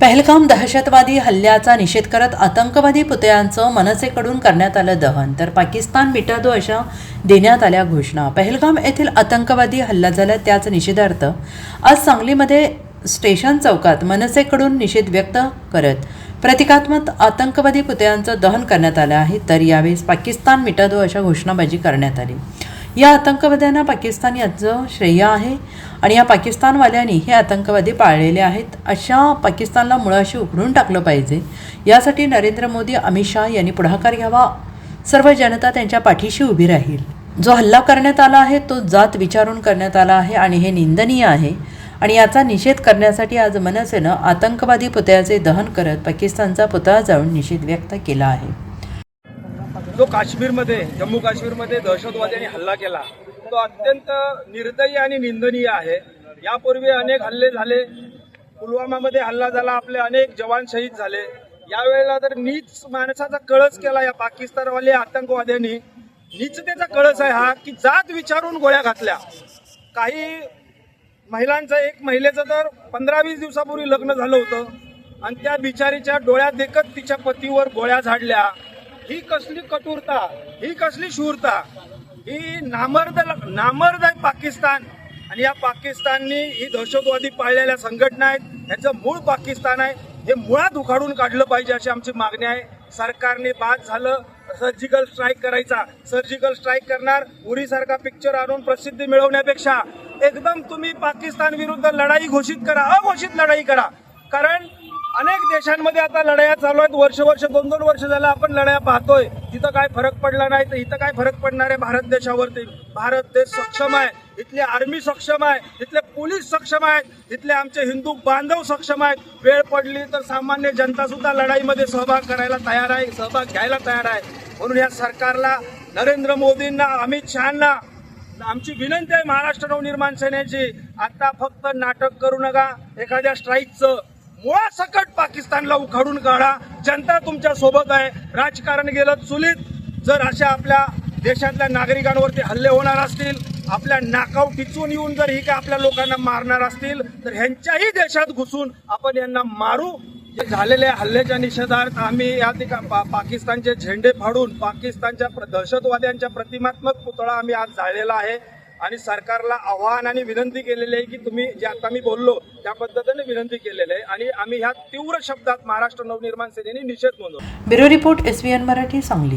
पहलगाम दहशतवादी हल्ल्याचा निषेध करत आतंकवादी पुतळ्यांचं मनसेकडून करण्यात आलं दहन. तर पाकिस्तान मिटादो अशा देण्यात आल्या घोषणा. पहलगाम येथील आतंकवादी हल्ला झाला त्याच निषेधार्थ. आज सांगलीमध्ये स्टेशन चौकात मनसेकडून निषेध व्यक्त करत प्रतिकात्मक आतंकवादी पुतळ्यांचं दहन करण्यात आलं आहे. तर यावेळेस पाकिस्तान मिटादो अशा घोषणाबाजी करण्यात आली. या आतंकवाद्यांना पाकिस्तान याचं श्रेय आहे आणि या पाकिस्तानवाल्यांनी हे आतंकवादी पाळलेले आहेत. अशा पाकिस्तानला मुळाशी उघडून टाकलं पाहिजे. यासाठी नरेंद्र मोदी अमित शहा यांनी पुढाकार घ्यावा. सर्व जनता त्यांच्या पाठीशी उभी राहील. जो हल्ला करण्यात आला आहे तो जात विचारून करण्यात आला आहे आणि हे निंदनीय आहे. आणि याचा निषेध करण्यासाठी आज मनसेनं आतंकवादी पुतळ्याचे दहन करत पाकिस्तानचा पुतळा जाऊन निषेध व्यक्त केला आहे. जो काश्मीरमध्ये जम्मू काश्मीरमध्ये दहशतवाद्यांनी हल्ला केला तो अत्यंत निर्दयी आणि निंदनीय आहे. यापूर्वी अनेक हल्ले झाले. पुलवामामध्ये हल्ला झाला. आपले अनेक जवान शहीद झाले. यावेळेला तर नीच माणसाचा कळस केला या पाकिस्तानवाले आतंकवाद्यांनी. नीचतेचा कळस आहे हा की जात विचारून गोळ्या घातल्या. काही महिलांचं एक महिलेचं तर पंधरा वीस दिवसापूर्वी लग्न झालं होतं. आणि त्या बिचारीच्या डोळ्यात देखत तिच्या पतीवर गोळ्या झाडल्या. ही कसली कटुरता ही कसली शूरता? ही नामर्द नामर्द आहे पाकिस्तान. आणि या पाकिस्ताननी ही दहशतवादी पाळलेल्या संघटना आहेत. याचं मूळ पाकिस्तान आहे. हे मुळात उखाडून काढलं पाहिजे अशी आमची मागणी आहे. सरकारने बाद झालं. सर्जिकल स्ट्राईक करायचा. सर्जिकल स्ट्राईक करणार. उरीसारखा पिक्चर आणून प्रसिद्धी मिळवण्यापेक्षा. एकदम तुम्ही पाकिस्तान विरुद्ध लढाई घोषित करा. अघोषित लढाई करा. कारण देशांमध्ये आता लढाया चालू आहेत. वर्ष वर्ष दोन दोन वर्ष झालं आपण लढाया पाहतोय. तिथं काय फरक पडला नाही तर इथं काय फरक पडणार आहे भारत देशावरती? भारत देश सक्षम आहे. इथली आर्मी सक्षम आहे. इथले पोलीस सक्षम आहेत. इथले आमचे हिंदू बांधव सक्षम आहेत. वेळ पडली तर सामान्य जनता सुद्धा लढाईमध्ये सहभाग करायला तयार आहे सहभाग घ्यायला तयार आहे. म्हणून या सरकारला नरेंद्र मोदींना अमित शहाना आमची विनंती आहे महाराष्ट्र नवनिर्माण सेनेची आता फक्त नाटक करू नका. एखाद्या स्ट्राईकचं मुळासकट पाकिस्तानला उखाडून काढा. जनता तुमच्यासोबत आहे. राजकारण गेलं चुलीत. जर अशा आपल्या देशातल्या नागरिकांवरती हल्ले होणार असतील आपल्या नाकाव टिचून येऊन जर ही काय आपल्या लोकांना मारणार असतील तर ह्यांच्याही देशात घुसून आपण यांना मारू. जे झालेल्या हल्ल्याच्या निषेधार्थ आम्ही या ठिकाणी पा पाकिस्तानचे झेंडे फाडून पाकिस्तानच्या प्र- दहशतवाद्यांच्या प्रतिमात्मक पुतळा आम्ही आज जाळलेला आहे. आणि सरकारला आव्हान आणि विनंती केलेली आहे की तुम्ही जे आता मी बोललो त्या पद्धतीने विनंती केलेली आहे. आणि आम्ही ह्या तीव्र शब्दात महाराष्ट्र नवनिर्माण सेनेने निषेध नोंदवला. Bureau report S Marathi Sangli.